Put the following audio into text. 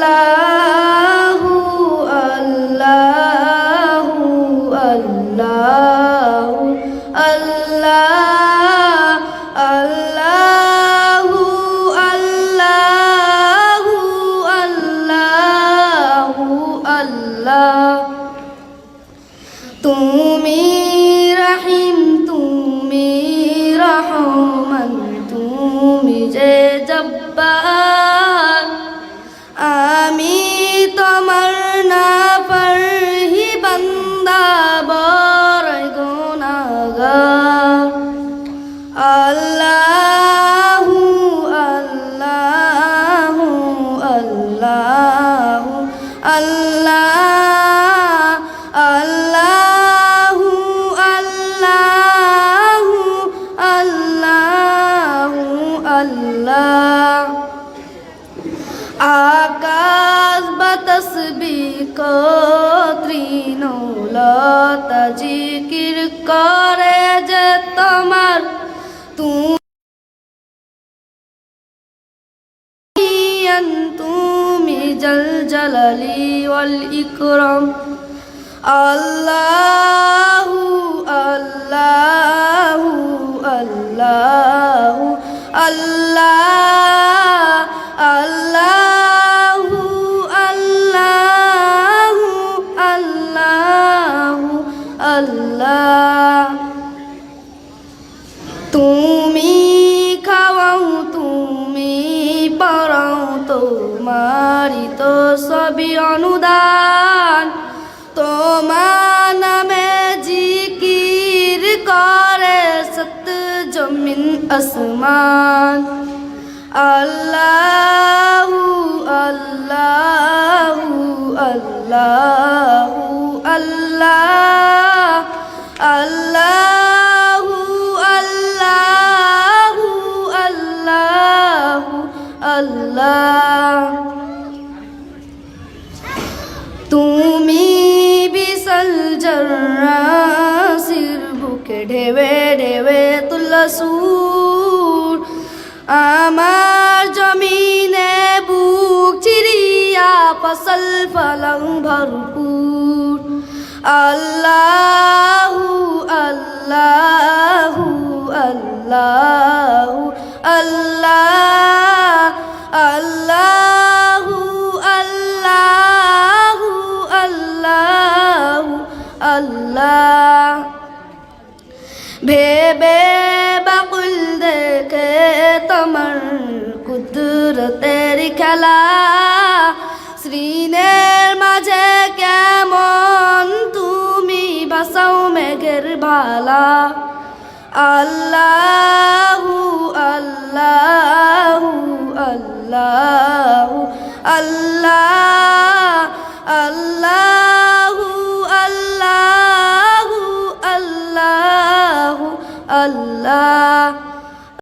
আল্লাহু আল্লাহু আল্লাহু আল্লাহ আল্লাহু আল্লাহু আল্লাহু আল্লাহ তুমি রহিম তুমি রহমান তুমি যে জব্বার আল্লাহু আল্লাহু আল্লাহু আল্লাহ আল্লাহু আল্লাহু আল্লাহু আল্লাহ। আকাশ বাতাস বিকত্রিনৌলত তুমি জল জলালি ওয়াল ইকরাম আল্লাহু আল্লাহু আল্লাহু আল্লাহ আল্লাহু আল্লাহু আল্লাহু আল্লাহ তুমি তোমারি তো সবই অনুদান। তোমার নামে জিকির করে সত জমিন আসমান। আল্লাহু আল্লাহু আল্লাহু, আল্লাহ। ঢেবে ঢেবে তুলসুর আমার জমিনে বুক চিরিয়া ফসল ফলং ভরপুর। আল্লাহু কুদরতের খেলা শ্রীনের মাঝে কেমন তুমি বাসাও মেঘের ভালা। আল্লাহু আল্লাহু আল্লাহু আল্লাহ